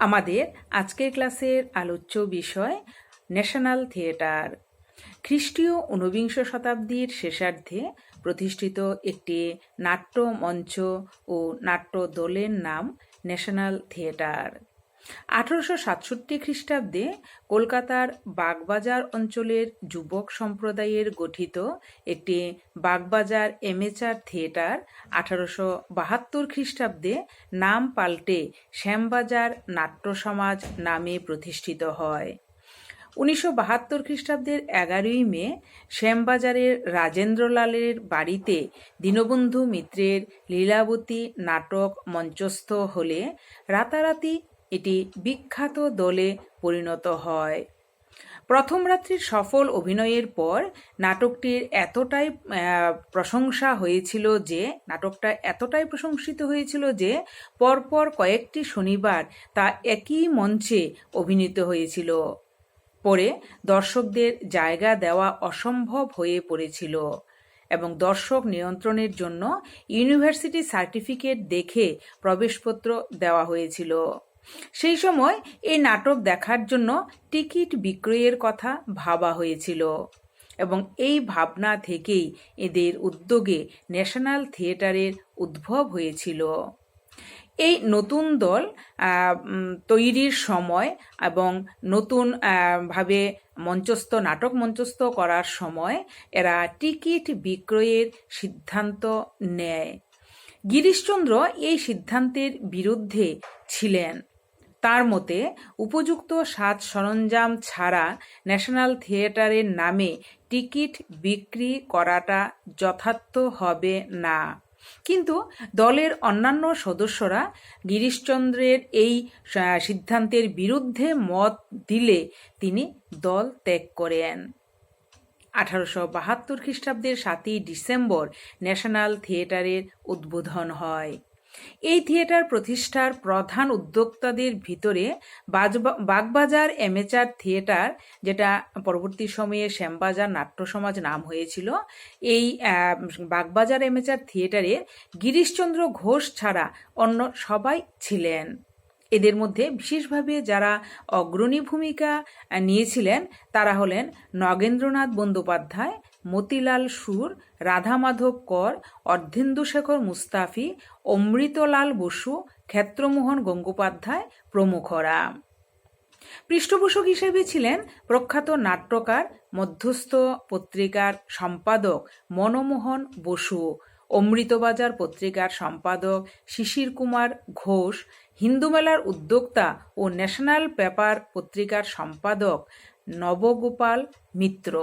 আমাদের আজকের ক্লাসের আলোচ্য বিষয় ন্যাশনাল থিয়েটার। খ্রিস্টীয় ঊনবিংশ শতাব্দীর শেষার্ধে প্রতিষ্ঠিত একটি নাট্য মঞ্চ ও নাট্য দলের নাম ন্যাশনাল থিয়েটার। আঠারোশো সাতষট্টি খ্রিস্টাব্দে কলকাতার বাগবাজার অঞ্চলের যুবক সম্প্রদায়ের গঠিত একটি বাগবাজার এমেচার থিয়েটার আঠারোশো বাহাত্তর খ্রিস্টাব্দে নাম পাল্টে শ্যামবাজার নাট্য সমাজ নামে প্রতিষ্ঠিত হয়। উনিশশো বাহাত্তর খ্রিস্টাব্দের এগারোই মে শ্যামবাজারের রাজেন্দ্রলালের বাড়িতে দীনবন্ধু মিত্রের লীলাবতী নাটক মঞ্চস্থ হলে রাতারাতি এটি বিখ্যাত দলে পরিণত হয়। প্রথম রাত্রির সফল অভিনয়ের পর নাটকটির এতটাই প্রশংসা হয়েছিল যে, নাটকটা এতটাই প্রশংসিত হয়েছিল যে, পরপর কয়েকটি শনিবার তা একই মঞ্চে অভিনীত হয়েছিল। পরে দর্শকদের জায়গা দেওয়া অসম্ভব হয়ে পড়েছিল এবং দর্শক নিয়ন্ত্রণের জন্য ইউনিভার্সিটি সার্টিফিকেট দেখে প্রবেশপত্র দেওয়া হয়েছিল। সেই সময় এই নাটক দেখার জন্য টিকিট বিক্রয়ের কথা ভাবা হয়েছিল এবং এই ভাবনা থেকেই এদের উদ্যোগে ন্যাশনাল থিয়েটারের উদ্ভব হয়েছিল। এই নতুন দল তৈরির সময় এবং নতুন ভাবে মঞ্চস্থ, নাটক মঞ্চস্থ করার সময় এরা টিকিট বিক্রয়ের সিদ্ধান্ত নেয়। গিরিশচন্দ্র এই সিদ্ধান্তের বিরুদ্ধে ছিলেন। তার মতে, উপযুক্ত সাজ সরঞ্জাম ছাড়া ন্যাশনাল থিয়েটারের নামে টিকিট বিক্রি করাটা যথার্থ হবে না। কিন্তু দলের অন্যান্য সদস্যরা গিরিশচন্দ্রের এই সিদ্ধান্তের বিরুদ্ধে মত দিলে তিনি দল ত্যাগ করেন। আঠারোশো বাহাত্তর খ্রিস্টাব্দের সাতই ডিসেম্বর ন্যাশনাল থিয়েটারের উদ্বোধন হয়। এই থিয়েটার প্রতিষ্ঠার প্রধান উদ্যোক্তাদের ভিতরে বাগবাজার এমেচার থিয়েটার, যেটা পরবর্তী সময়ে শ্যামবাজার নাট্য সমাজ নাম হয়েছিল, এই বাগবাজার এমেচার থিয়েটারে গিরিশচন্দ্র ঘোষ ছাড়া অন্য সবাই ছিলেন। এদের মধ্যে বিশেষভাবে যারা অগ্রণী ভূমিকা নিয়েছিলেন, তারা হলেন নগেন্দ্রনাথ বন্দ্যোপাধ্যায় মতিলাল সুর, রাধামাধব কর, অর্ধেন্দুশেখর মুস্তাফি, অমৃতলাল বসু, ক্ষেত্রমোহন গঙ্গোপাধ্যায় প্রমুখরা। পৃষ্ঠপোষক হিসেবে ছিলেন প্রখ্যাত নাট্যকার, মধ্যস্থ পত্রিকার সম্পাদক মনমোহন বসু, অমৃতবাজার পত্রিকার সম্পাদক শিশির কুমার ঘোষ হিন্দু মেলার উদ্যোক্তা ও ন্যাশনাল পেপার পত্রিকার সম্পাদক নবগোপাল মিত্র।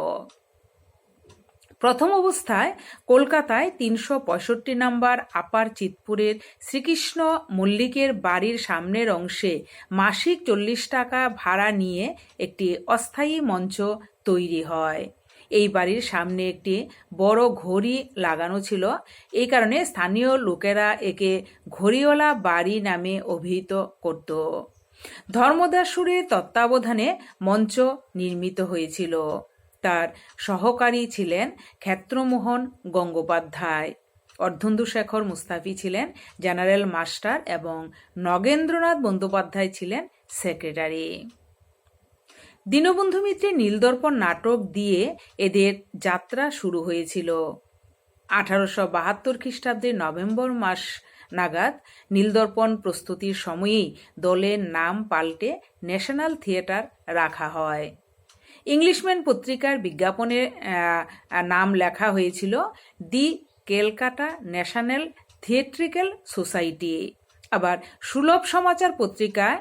প্রথম অবস্থায় কলকাতায় তিনশো পঁয়ষট্টি নম্বর আপার চিতপুরের শ্রীকৃষ্ণ মল্লিকের বাড়ির সামনের অংশে মাসিক চল্লিশ টাকা ভাড়া নিয়ে একটি অস্থায়ী মঞ্চ তৈরি হয়। এই বাড়ির সামনে একটি বড় ঘড়ি লাগানো ছিল। এই কারণে স্থানীয় লোকেরা একে ঘড়িওয়ালা বাড়ি নামে অভিহিত করত। ধর্মদাসুরের তত্ত্বাবধানে মঞ্চ নির্মিত হয়েছিল। সহকারী ছিলেন ক্ষেত্রমোহন গঙ্গোপাধ্যায়। অর্ধেন্দুশেখর মুস্তাফি ছিলেন জেনারেল মাস্টার এবং নগেন্দ্রনাথ বন্দ্যোপাধ্যায় ছিলেন সেক্রেটারি। দীনবন্ধু মিত্রের নীলদর্পণ নাটক দিয়ে এদের যাত্রা শুরু হয়েছিল। আঠারোশো বাহাত্তর খ্রিস্টাব্দের নভেম্বর মাস নাগাদ নীলদর্পণ প্রস্তুতির সময়েই দলের নাম পাল্টে ন্যাশনাল থিয়েটার রাখা হয়। ইংলিশম্যান পত্রিকার বিজ্ঞাপনে নাম লেখা হয়েছিল the Calcutta national theatrical society. আবার সুলভ সমাচার পত্রিকায়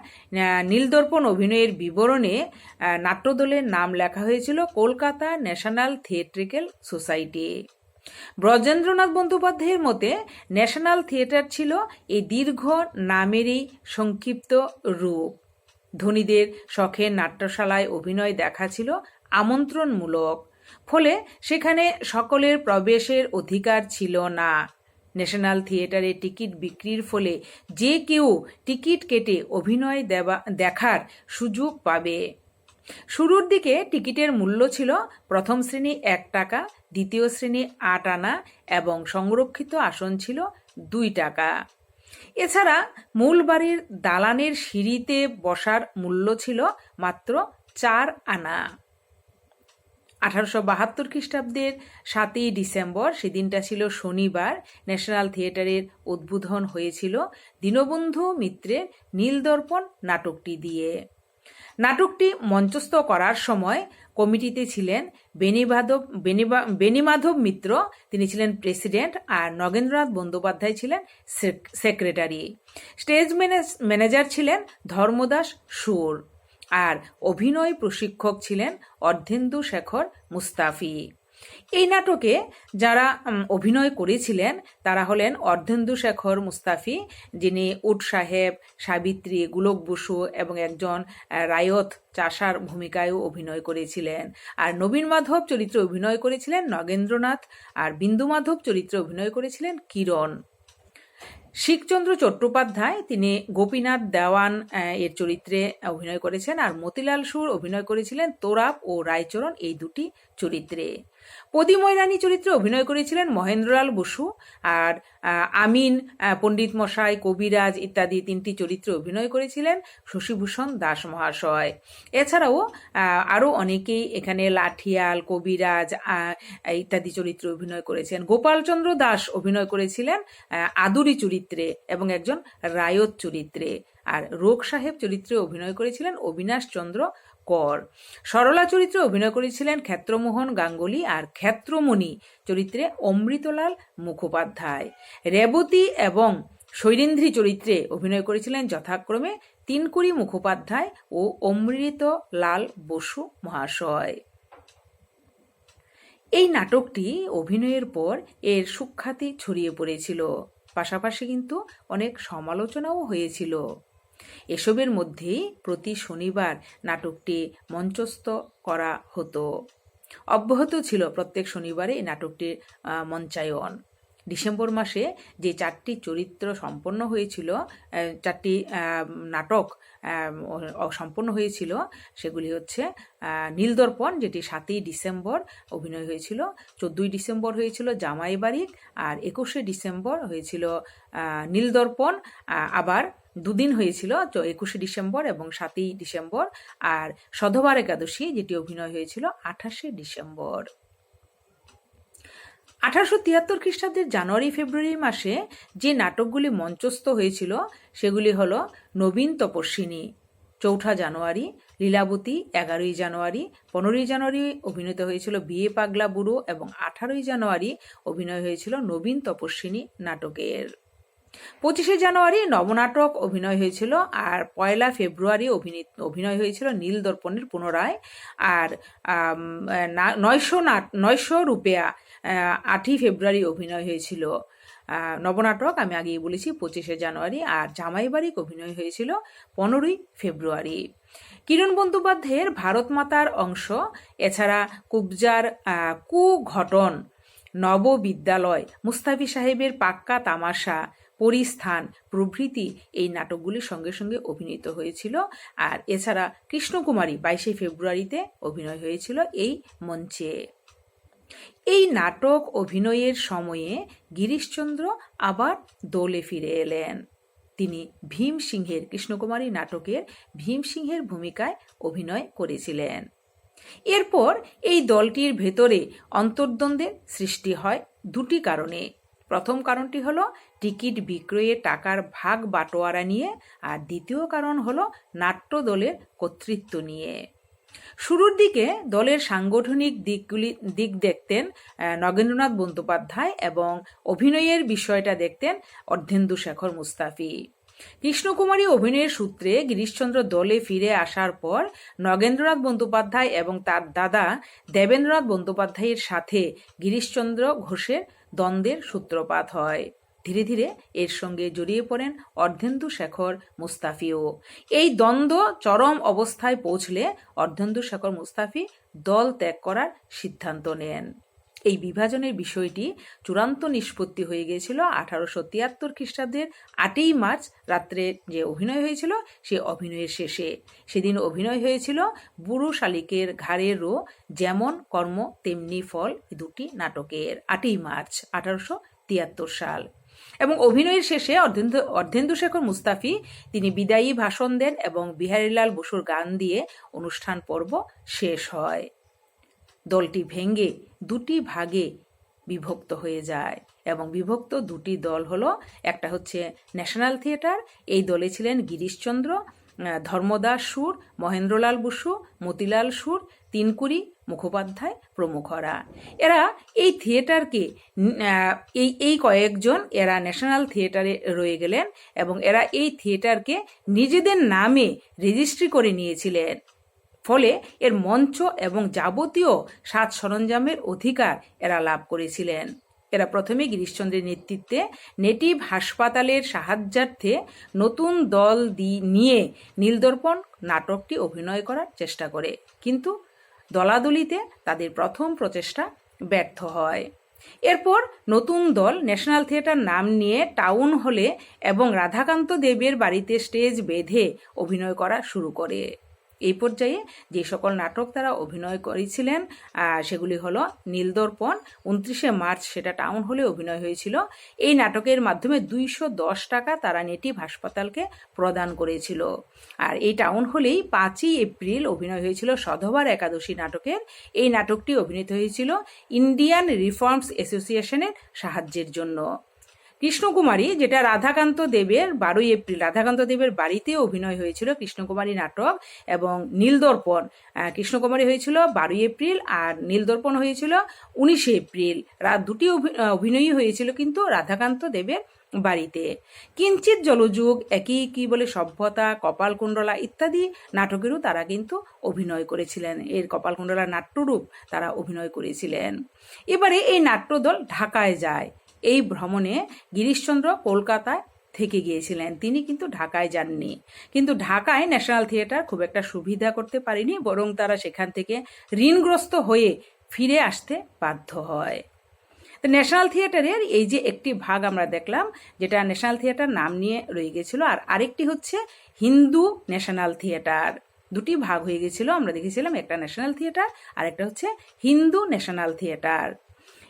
নীলদর্পণ অভিনয়ের বিবরণে নাট্যদলের নাম লেখা হয়েছিল Kolkata National Theatrical Society. Brajendranath বন্দ্যোপাধ্যায়ের মতে, ন্যাশনাল থিয়েটার ছিল এই দীর্ঘ নামেরই সংক্ষিপ্ত রূপ। ধনীদের শখের নাট্যশালায় অভিনয় দেখা ছিল আমন্ত্রণমূলক। ফলে সেখানে সকলের প্রবেশের অধিকার ছিল না। ন্যাশনাল থিয়েটারে টিকিট বিক্রির ফলে যে কেউ টিকিট কেটে অভিনয় দেওয়া দেখার সুযোগ পাবে। শুরুর দিকে টিকিটের মূল্য ছিল প্রথম শ্রেণি এক টাকা, দ্বিতীয় শ্রেণি আট আনা এবং সংরক্ষিত আসন ছিল দুই টাকা। এছাড়া মূল বাড়ির দালানের সিঁড়িতে বসার মূল্য ছিল মাত্র চার আনা। আঠারোশো বাহাত্তর খ্রিস্টাব্দের সাতই ডিসেম্বর, সেদিনটা ছিল শনিবার, ন্যাশনাল থিয়েটারের উদ্বোধন হয়েছিল দীনবন্ধু মিত্রের নীলদর্পণ নাটকটি দিয়ে। নাটকটি মঞ্চস্থ করার সময় কমিটিতে ছিলেন বেনিমাধব বেনিবা- বেনিমাধব মিত্র, তিনি ছিলেন প্রেসিডেন্ট আর নগেন্দ্রনাথ বন্দ্যোপাধ্যায় ছিলেন সেক্রেটারি। স্টেজ ম্যানেজ- ম্যানেজার ছিলেন ধর্মদাস সুর আর অভিনয় প্রশিক্ষক ছিলেন অর্ধেন্দু শেখর মুস্তাফি। এই নাটকে যারা অভিনয় করেছিলেন, তারা হলেন অর্ধেন্দু শেখর মুস্তাফি, যিনি উট সাহেব, সাবিত্রী গোলক বসু এবং একজন রায়ত চাষার ভূমিকায়ও অভিনয় করেছিলেন। আর নবীন মাধব চরিত্রে অভিনয় করেছিলেন নগেন্দ্রনাথ, আর বিন্দু মাধব চরিত্রে অভিনয় করেছিলেন কিরণ। শিখচন্দ্র চট্টোপাধ্যায়, তিনি গোপীনাথ দেওয়ান এর চরিত্রে অভিনয় করেছেন, আর মতিলাল সুর অভিনয় করেছিলেন তোরাব ও রায়চরণ, এই দুটি চরিত্রে। পদিময় রানী চরিত্রে অভিনয় করেছিলেন মহেন্দ্রলাল বসু আর আমিন পণ্ডিত মশাই, কবিরাজ ইত্যাদি তিনটি চরিত্রে অভিনয় করেছিলেন শশীভূষণ দাস মহাশয়। এছাড়াও আরও অনেকেই এখানে লাঠিয়াল, কবিরাজ ইত্যাদি চরিত্রে অভিনয় করেছেন। গোপালচন্দ্র দাস অভিনয় করেছিলেন আদুরি চরিত্রে এবং একজন রায়ত চরিত্রে। আর রোগ সাহেব চরিত্রে অভিনয় করেছিলেন অবিনাশ চন্দ্র কর। সরলা চরিত্রে অভিনয় করেছিলেন ক্ষেত্রমোহন গাঙ্গুলি আর ক্ষেত্রমণি চরিত্রে অমৃতলাল মুখোপাধ্যায়। রেবতী এবং শৈলেন্দ্রী চরিত্রে অভিনয় করেছিলেন যথাক্রমে তিনকুড়ি মুখোপাধ্যায় ও অমৃতলাল বসু মহাশয়। এই নাটকটি অভিনয়ের পর এর সুখ্যাতি ছড়িয়ে পড়েছিল। পাশাপাশি কিন্তু অনেক সমালোচনাও হয়েছিল। এসবের মধ্যেই প্রতি শনিবার নাটকটি মঞ্চস্থ করা হতো। অব্যাহত ছিল প্রত্যেক শনিবারে এই নাটকটির মঞ্চায়ন। ডিসেম্বর মাসে যে চারটি চরিত্র সম্পন্ন হয়েছিল চারটি নাটক সম্পন্ন হয়েছিল, সেগুলি হচ্ছে নীলদর্পণ, যেটি সাতই ডিসেম্বর অভিনয় হয়েছিল, চোদ্দই ডিসেম্বর হয়েছিল জামাই আর একুশে ডিসেম্বর হয়েছিল নীলদর্পণ আবার দুদিন হয়েছিল একুশে ডিসেম্বর এবং সাতই ডিসেম্বর, আর সধবার একাদশী, যেটি অভিনয় হয়েছিল আঠাশে ডিসেম্বর। আঠারোশো তিয়াত্তর খ্রিস্টাব্দের জানুয়ারি ফেব্রুয়ারি মাসে যে নাটকগুলি মঞ্চস্থ হয়েছিল, সেগুলি হল নবীন তপস্বিনী, চৌঠা জানুয়ারি, লীলাবতী, এগারোই জানুয়ারি, পনেরোই জানুয়ারি অভিনীত হয়েছিল বিয়ে পাগলা বুড়ো এবং আঠারোই জানুয়ারি অভিনয় হয়েছিল নবীন তপস্বিনী নাটকের। পঁচিশে জানুয়ারি নবনাটক অভিনয় হয়েছিল আর পয়লা ফেব্রুয়ারি অভিনীত, অভিনয় হয়েছিল নীল দর্পণের পুনরায়। আর নয়শো নয়শো রুপেয়া আটই ফেব্রুয়ারি অভিনয় হয়েছিল। নবনাটক আমি আগেই বলেছি পঁচিশে জানুয়ারি আর জামাই বাড়িক অভিনয় হয়েছিল পনেরোই ফেব্রুয়ারি। কিরণ বন্দ্যোপাধ্যায়ের ভারত মাতার অংশ, এছাড়া কুবজার কুঘটন নববিদ্যালয়, মুস্তাফি সাহেবের পাক্কা তামাশা পরিস্থান। প্রভৃতি এই নাটকগুলির সঙ্গে সঙ্গে অভিনীত হয়েছিল আর এছাড়া কৃষ্ণকুমারী বাইশে ফেব্রুয়ারিতে অভিনয় হয়েছিল এই মঞ্চে। এই নাটক অভিনয়ের সময়ে গিরিশচন্দ্র আবার দোলে ফিরে এলেন। তিনি ভীম সিংহের কৃষ্ণকুমারী নাটকের ভীম সিংহের ভূমিকায় অভিনয় করেছিলেন। এরপর এই দলটির ভেতরে অন্তর্দ্বন্দ্বের সৃষ্টি হয় দুটি কারণে। প্রথম কারণটি হলো টিকিট বিক্রয়ে টাকার ভাগ বাটোয়ারা নিয়ে আর দ্বিতীয় কারণ হলো নাট্য দলের কর্তৃত্ব নিয়ে। শুরুর দিকে দলের সাংগঠনিক দিকগুলি, দিক দেখতেন নগেন্দ্রনাথ বন্দ্যোপাধ্যায় এবং অভিনয়ের বিষয়টা দেখতেন অর্ধেন্দু শেখর মুস্তাফি। কৃষ্ণকুমারী অভিনয়ের সূত্রে গিরিশচন্দ্র দলে ফিরে আসার পর নগেন্দ্রনাথ বন্দ্যোপাধ্যায় এবং তার দাদা দেবেন্দ্রনাথ বন্দ্যোপাধ্যায়ের সাথে গিরিশচন্দ্র ঘোষের দ্বন্দ্বের সূত্রপাত হয়। ধীরে ধীরে এর সঙ্গে জড়িয়ে পড়েন অর্ধেন্দু শেখর মুস্তাফিও। এই দ্বন্দ্ব চরম অবস্থায় পৌঁছলে অর্ধেন্দু শেখর মুস্তাফি দল ত্যাগ করার সিদ্ধান্ত নেন। এই বিভাজনের বিষয়টি চূড়ান্ত নিষ্পত্তি হয়ে গিয়েছিল আঠারোশো তিয়াত্তর খ্রিস্টাব্দের আটই মার্চ রাত্রে যে অভিনয় হয়েছিল, সে অভিনয়ের শেষে। সেদিন অভিনয় হয়েছিল বুড়ো শালিকের ঘাড়ের রো, যেমন কর্ম, তেমনি ফল, দুটি নাটকের। আটই মার্চ আঠারোশো তিয়াত্তর সাল। এবং অভিনয়ের শেষে অর্ধেন্দু অর্ধেন্দু শেখর মুস্তাফি, তিনি বিদায়ী ভাষণ দেন এবং বিহারীলাল বসুর গান দিয়ে অনুষ্ঠান পর্ব শেষ হয়। দলটি ভেঙ্গে দুটি ভাগে বিভক্ত হয়ে যায় এবং বিভক্ত দুটি দল হলো, একটা হচ্ছে ন্যাশনাল থিয়েটার, এই দলে ছিলেন গিরিশচন্দ্র ধর্মদাস সুর, মহেন্দ্রলাল বসু, মতিলাল সুর, তিনকুরি, মুখোপাধ্যায় প্রমুখরা এরা এই থিয়েটারকে এই এই কয়েকজন এরা ন্যাশনাল থিয়েটারে রয়ে গেলেন এবং এরা এই থিয়েটারকে নিজেদের নামে রেজিস্ট্রি করে নিয়েছিলেন। ফলে এর মঞ্চ এবং যাবতীয় সাজ সরঞ্জামের অধিকার এরা লাভ করেছিলেন। এরা প্রথমে গিরিশচন্দ্রের নেতৃত্বে নেটিভ হাসপাতালের সাহায্যার্থে নতুন দল দি- নিয়ে নীলদর্পণ নাটকটি অভিনয় করার চেষ্টা করে। কিন্তু দলাদলিতে তাদের প্রথম প্রচেষ্টা ব্যর্থ হয়। এরপর নতুন দল ন্যাশনাল থিয়েটার নাম নিয়ে টাউন হলে এবং রাধাকান্ত দেবের বাড়িতে স্টেজ বেঁধে অভিনয় করা শুরু করে। এই পর্যায়ে যে সকল নাটক তারা অভিনয় করেছিলেন সেগুলি হলো নীলদর্পণ, উনত্রিশে মার্চ সেটা টাউন হলে অভিনয় হয়েছিল। এই নাটকের মাধ্যমে দুইশো দশ টাকা তারা নেটিভ হাসপাতালকে প্রদান করেছিল। আর এই টাউন হলেই পাঁচই এপ্রিল অভিনয় হয়েছিল সধবার একাদশী নাটকের। এই নাটকটি অভিনীত হয়েছিল ইন্ডিয়ান রিফর্মস অ্যাসোসিয়েশনের সাহায্যের জন্য। কৃষ্ণকুমারী, যেটা রাধাকান্ত দেবের বারোই এপ্রিল, রাধাকান্ত দেবের বাড়িতে অভিনয় হয়েছিল কৃষ্ণকুমারী নাটক এবং নীলদর্পণ। কৃষ্ণকুমারী হয়েছিল বারোই এপ্রিল আর নীলদর্পণ হয়েছিল উনিশে এপ্রিল। দুটি অভি- অভিনয়ই হয়েছিল কিন্তু রাধাকান্ত দেবের বাড়িতে। কিঞ্চিত জলযুগ, একই কি বলে সভ্যতা কপালকুণ্ডলা ইত্যাদি নাটকেরও তারা কিন্তু অভিনয় করেছিলেন। এর কপালকুণ্ডলা নাট্যরূপ তারা অভিনয় করেছিলেন। এবারে এই নাট্যদল ঢাকায় যায়। এই ভ্রমণে গিরিশচন্দ্র কলকাতায় থেকে গিয়েছিলেন। তিনি কিন্তু ঢাকায় যাননি। কিন্তু ঢাকায় ন্যাশনাল থিয়েটার খুব একটা সুবিধা করতে পারেনি, বরং তারা সেখান থেকে ঋণগ্রস্ত হয়ে ফিরে আসতে বাধ্য হয়। তো ন্যাশনাল থিয়েটারের এই যে একটি ভাগ আমরা দেখলাম, যেটা ন্যাশনাল থিয়েটার নাম নিয়ে রয়ে গেছিল, আর আরেকটি হচ্ছে হিন্দু ন্যাশনাল থিয়েটার দুটি ভাগ হয়ে গেছিল, আমরা দেখেছিলাম একটা ন্যাশনাল থিয়েটার আর একটা হচ্ছে হিন্দু ন্যাশনাল থিয়েটার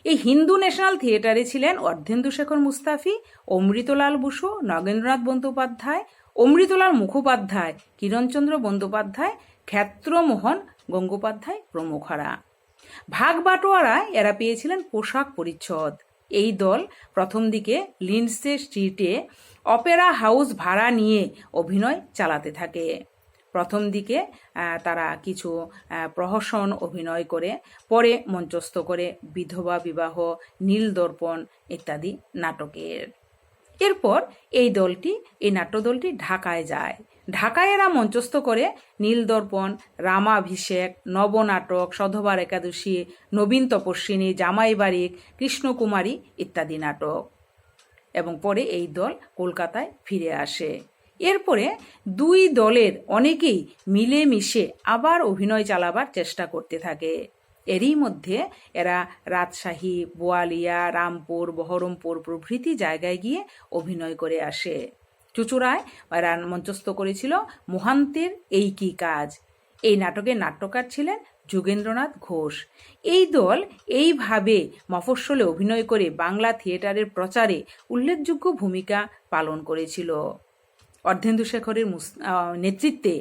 এই হিন্দু ন্যাশনাল থিয়েটারে ছিলেন অর্ধেন্দু শেখর মুস্তাফি, অমৃতলাল বসু, নগেন্দ্রনাথ বন্দ্যোপাধ্যায়, অমৃতলাল মুখোপাধ্যায়, কিরণচন্দ্র বন্দ্যোপাধ্যায়, ক্ষেত্রমোহন গঙ্গোপাধ্যায় প্রমুখরা। ভাগ বাটোয়ারায় এরা পেয়েছিলেন পোশাক পরিচ্ছদ। এই দল প্রথম দিকে লিন্ডসে স্ট্রিটে অপেরা হাউস ভাড়া নিয়ে অভিনয় চালাতে থাকে। প্রথম দিকে তারা কিছু প্রহসন অভিনয় করে, পরে মঞ্চস্থ করে বিধবা বিবাহ নীলদর্পণ ইত্যাদি নাটকের। এরপর এই দলটি, এই নাট্যদলটি ঢাকায় যায়। ঢাকায় এরা মঞ্চস্থ করে নীলদর্পণ রামাভিষেক, নবনাটক, সধবার একাদশী, নবীন তপস্বিনী, জামাই বারিক, কৃষ্ণকুমারী ইত্যাদি নাটক। এবং পরে এই দল কলকাতায় ফিরে আসে। এরপরে দুই দলের অনেকেই মিলেমিশে আবার অভিনয় চালাবার চেষ্টা করতে থাকে। এরই মধ্যে এরা রাজশাহী, বোয়ালিয়া, রামপুর, বহরমপুর প্রভৃতি জায়গায় গিয়ে অভিনয় করে আসে। চুচুড়ায় এরা মঞ্চস্থ করেছিল মহান্তের এই কি কাজ। এই নাটকের নাট্যকার ছিলেন যোগেন্দ্রনাথ ঘোষ। এই দল এইভাবে মফস্বলে অভিনয় করে বাংলা থিয়েটারের প্রচারে উল্লেখযোগ্য ভূমিকা পালন করেছিল। অর্ধেন্দু শেখরের নেতৃত্বে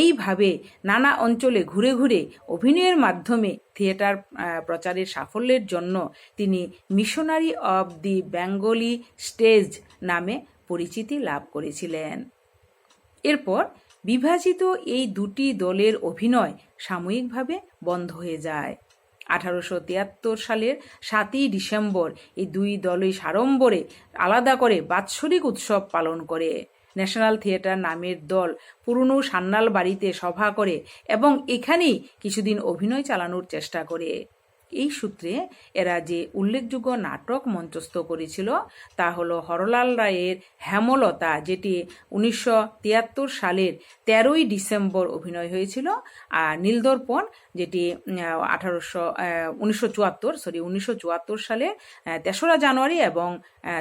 এইভাবে নানা অঞ্চলে ঘুরে ঘুরে অভিনয়ের মাধ্যমে থিয়েটার প্রচারের সাফল্যের জন্য তিনি missionary of the Bengali stage নামে পরিচিতি লাভ করেছিলেন। এরপর বিভাজিত এই দুটি দলের অভিনয় সাময়িকভাবে বন্ধ হয়ে যায়। আঠারোশো তিয়াত্তর সালের সাতই ডিসেম্বর এই দুই দলই সাড়ম্বরে আলাদা করে বাৎসরিক উৎসব পালন করে। ন্যাশনাল থিয়েটার নামের দল পুরনো সান্নাল বাড়িতে সভা করে এবং এখানেই কিছুদিন অভিনয় চালানোর চেষ্টা করে। এই সূত্রে এরা যে উল্লেখযোগ্য নাটক মঞ্চস্থ করেছিল, তা হলো হরলাল রায়ের হেমলতা, যেটি উনিশশো তিয়াত্তর সালের তেরোই ডিসেম্বর অভিনয় হয়েছিল, আর নীলদর্পণ, যেটি আঠারোশো উনিশশো সরি উনিশশো চুয়াত্তর সালে তেসরা জানুয়ারি এবং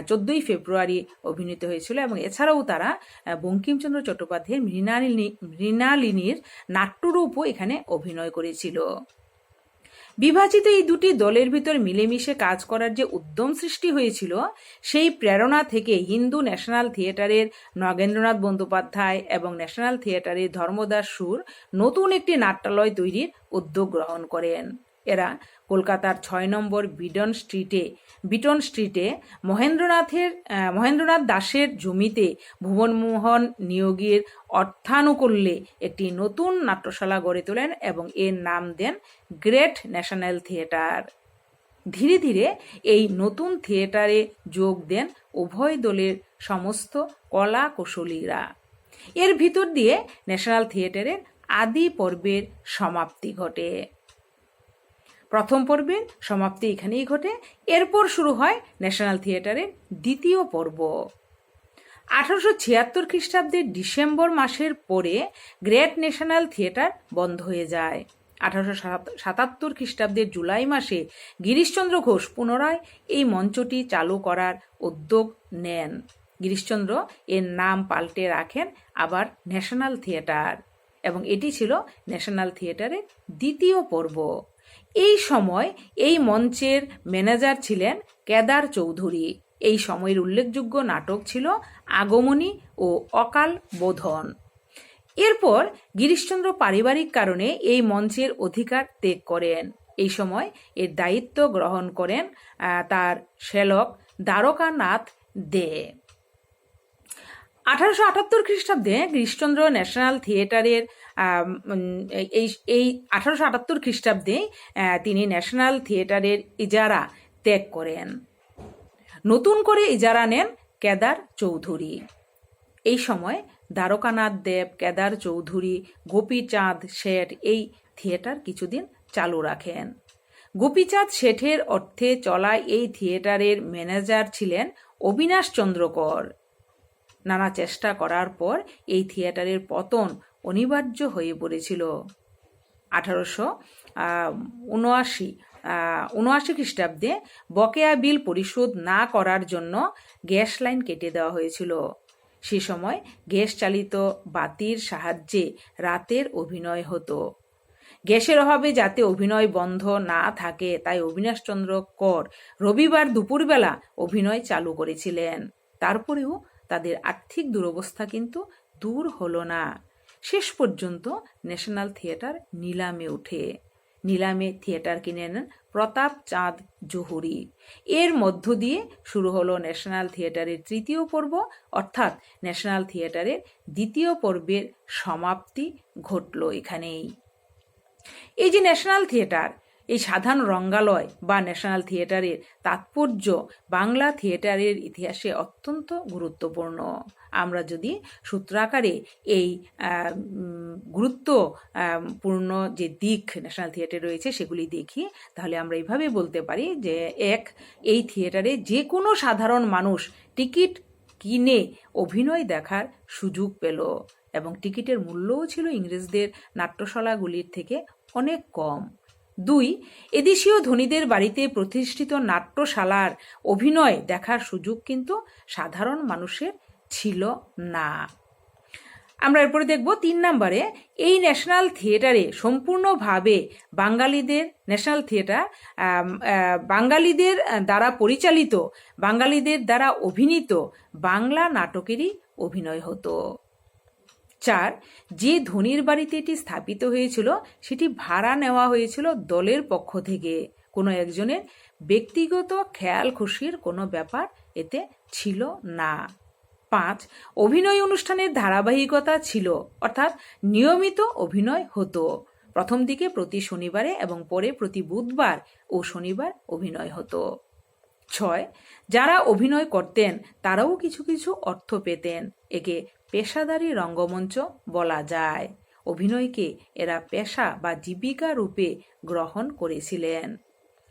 চোদ্দই ফেব্রুয়ারি অভিনীত হয়েছিল, এবং এছাড়াও তারা বঙ্কিমচন্দ্র চট্টোপাধ্যায়ের মৃণালিনী, মৃণালিনীর নাট্যরূপও এখানে অভিনয় করেছিল। বিভাজিত এই দুটি দলের ভিতর মিলেমিশে কাজ করার যে উদ্যম সৃষ্টি হয়েছিল, সেই প্রেরণা থেকে হিন্দু ন্যাশনাল থিয়েটারের নগেন্দ্রনাথ বন্দ্যোপাধ্যায় এবং ন্যাশনাল থিয়েটারের ধর্মদাস সুর নতুন একটি নাট্যালয় তৈরির উদ্যোগ গ্রহণ করেন। এরা কলকাতার ছয় নম্বর বিডন স্ট্রিটে, বিটন স্ট্রিটে মহেন্দ্রনাথের মহেন্দ্রনাথ দাসের জমিতে ভুবনমোহন নিয়োগের অর্থানুকূল্যে একটি নতুন নাট্যশালা গড়ে তোলেন এবং এর নাম দেন গ্রেট ন্যাশনাল থিয়েটার। ধীরে ধীরে এই নতুন থিয়েটারে যোগ দেন উভয় দলের সমস্ত কলা কুশলীরা এর ভিতর দিয়ে ন্যাশনাল থিয়েটারের আদি পর্বের সমাপ্তি ঘটে। প্রথম পর্বের সমাপ্তি এখানেই ঘটে। এরপর শুরু হয় ন্যাশনাল থিয়েটারের দ্বিতীয় পর্ব। আঠারোশো ছিয়াত্তর খ্রিস্টাব্দের ডিসেম্বর মাসের পরে গ্রেট ন্যাশনাল থিয়েটার বন্ধ হয়ে যায়। আঠারোশো সাতাত্তর খ্রিস্টাব্দের জুলাই মাসে গিরিশচন্দ্র ঘোষ পুনরায় এই মঞ্চটি চালু করার উদ্যোগ নেন। গিরিশচন্দ্র এর নাম পাল্টে রাখেন আবার ন্যাশনাল থিয়েটার এবং এটি ছিল ন্যাশনাল থিয়েটারের দ্বিতীয় পর্ব। এই সময় এই মঞ্চের ম্যানেজার ছিলেন কেদার চৌধুরী। এই সময়ের উল্লেখযোগ্য নাটক ছিল আগমনী ও অকাল বোধন। এরপর গিরিশচন্দ্র পারিবারিক কারণে এই মঞ্চের অধিকার ত্যাগ করেন। এই সময় এর দায়িত্ব গ্রহণ করেন তার শ্যালক দ্বারকানাথ দে। আঠারোশো আটাত্তর খ্রিস্টাব্দে গিরিশচন্দ্র ন্যাশনাল থিয়েটারের এই এই আঠারোশো আটাত্তর খ্রিস্টাব্দে তিনি ন্যাশনাল থিয়েটারের ইজারা ত্যাগ করেন। নতুন করে ইজারা নেন কেদার চৌধুরী। এই সময় দ্বারকানাথ দেব, কেদার চৌধুরী, গোপীচাঁদ শেঠ এই থিয়েটার কিছুদিন চালু রাখেন। গোপীচাঁদ শেঠের অর্থে চলা এই থিয়েটারের ম্যানেজার ছিলেন অবিনাশ চন্দ্রকর। নানা চেষ্টা করার পর এই থিয়েটারের পতন অনিবার্য হয়ে পড়েছিল। আঠারোশো উনআশি উনআশি খ্রিস্টাব্দে বকেয়া বিল পরিশোধ না করার জন্য গ্যাস লাইন কেটে দেওয়া হয়েছিল। সে সময় গ্যাস চালিত বাতির সাহায্যে রাতের অভিনয় হতো। গ্যাসের অভাবে যাতে অভিনয় বন্ধ না থাকে, তাই অবিনাশচন্দ্র কর রবিবার দুপুরবেলা অভিনয় চালু করেছিলেন। তারপরেও তাদের আর্থিক দুরবস্থা কিন্তু দূর হলো না। শেষ পর্যন্ত ন্যাশনাল থিয়েটার নিলামে ওঠে নিলামে থিয়েটার কিনে নেন প্রতাপ চাঁদ জহুরি। এর মধ্য দিয়ে শুরু হলো ন্যাশনাল থিয়েটারের তৃতীয় পর্ব, অর্থাৎ ন্যাশনাল থিয়েটারের দ্বিতীয় পর্বের সমাপ্তি ঘটল এখানেই। এই যে ন্যাশনাল থিয়েটার এই সাধারণ রঙ্গালয় বা ন্যাশনাল থিয়েটারের তাৎপর্য বাংলা থিয়েটারের ইতিহাসে অত্যন্ত গুরুত্বপূর্ণ। আমরা যদি সূত্রাকারে এই গুরুত্বপূর্ণ যে দিক ন্যাশনাল থিয়েটার রয়েছে সেগুলি দেখি, তাহলে আমরা এইভাবে বলতে পারি যে এক, এই থিয়েটারে যে কোনো সাধারণ মানুষ টিকিট কিনে অভিনয় দেখার সুযোগ পেল এবং টিকিটের মূল্যও ছিল ইংরেজদের নাট্যশালাগুলির থেকে অনেক কম। দুই, এদেশীয় ধনীদের বাড়িতে প্রতিষ্ঠিত নাট্যশালার অভিনয় দেখার সুযোগ কিন্তু সাধারণ মানুষের ছিল না। আমরা এরপরে দেখব তিন নম্বরে, এই ন্যাশনাল থিয়েটারে সম্পূর্ণভাবে বাঙালিদের, ন্যাশনাল থিয়েটার বাঙালিদের দ্বারা পরিচালিত, বাঙালিদের দ্বারা অভিনীত বাংলা নাটকেরই অভিনয় হতো। চার, যে ধনির বাড়িতে এটি স্থাপিত হয়েছিল, সেটি ভাড়া নেওয়া হয়েছিল দলের পক্ষ থেকে। কোনো একজনের ব্যক্তিগত খেয়াল খুশির কোনো ব্যাপার এতে ছিল না। পাঁচ, অভিনয় অনুষ্ঠানের ধারাবাহিকতা ছিল, অর্থাৎ নিয়মিত অভিনয় হতো। প্রথম দিকে প্রতি শনিবারে এবং পরে প্রতি বুধবার ও শনিবার অভিনয় হতো। ছয়, যারা অভিনয় করতেন, তারাও কিছু কিছু অর্থ পেতেন। একে পেশাদারি রঙ্গমঞ্চ বলা যায়। অভিনয়কে এরা পেশা বা জীবিকা রূপে গ্রহণ করেছিলেন।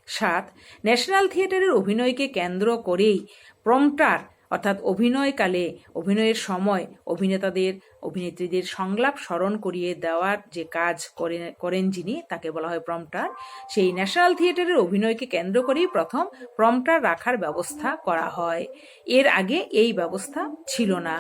সাত, ন্যাশনাল থিয়েটারের অভিনয়কে কেন্দ্র করেই প্রম্পটার অর্থাৎ অভিনয়কালে অভিনয়ের সময় অভিনেতাদের অভিনেত্রীদের সংলাপ স্মরণ করিয়ে দেওয়ার যে কাজ করে করেন যিনি, তাকে বলা হয় প্রম্পটার, সেই ন্যাশনাল থিয়েটারের অভিনয়কে কেন্দ্র করেই প্রথম প্রম্পটার রাখার ব্যবস্থা করা হয়। এর আগে এই ব্যবস্থা ছিল না।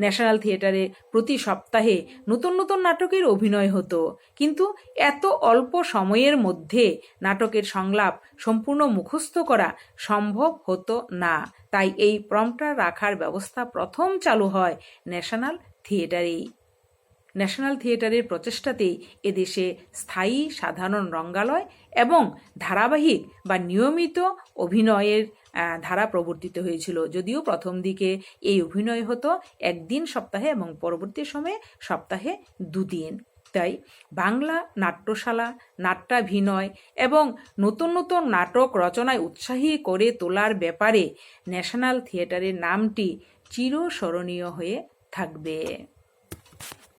ন্যাশনাল থিয়েটারে প্রতি সপ্তাহে নতুন নতুন নাটকের অভিনয় হতো। কিন্তু এত অল্প সময়ের মধ্যে নাটকের সংলাপ সম্পূর্ণ মুখস্থ করা সম্ভব হতো না। তাই এই প্রম্পটার রাখার ব্যবস্থা প্রথম চালু হয় ন্যাশনাল থিয়েটারেই। ন্যাশনাল থিয়েটারের প্রচেষ্টাতেই এদেশে স্থায়ী সাধারণ রঙ্গালয় এবং ধারাবাহিক বা নিয়মিত অভিনয়ের ধারা প্রবর্তিত হয়েছিল। যদিও প্রথম দিকে এই অভিনয় হতো একদিন সপ্তাহে এবং পরবর্তী সময়ে সপ্তাহে দুদিন। তাই বাংলা নাট্যশালা, নাট্যাভিনয় এবং নতুন নতুন নাটক রচনায় উৎসাহী করে তোলার ব্যাপারে ন্যাশনাল থিয়েটারের নামটি চিরস্মরণীয় হয়ে থাকবে।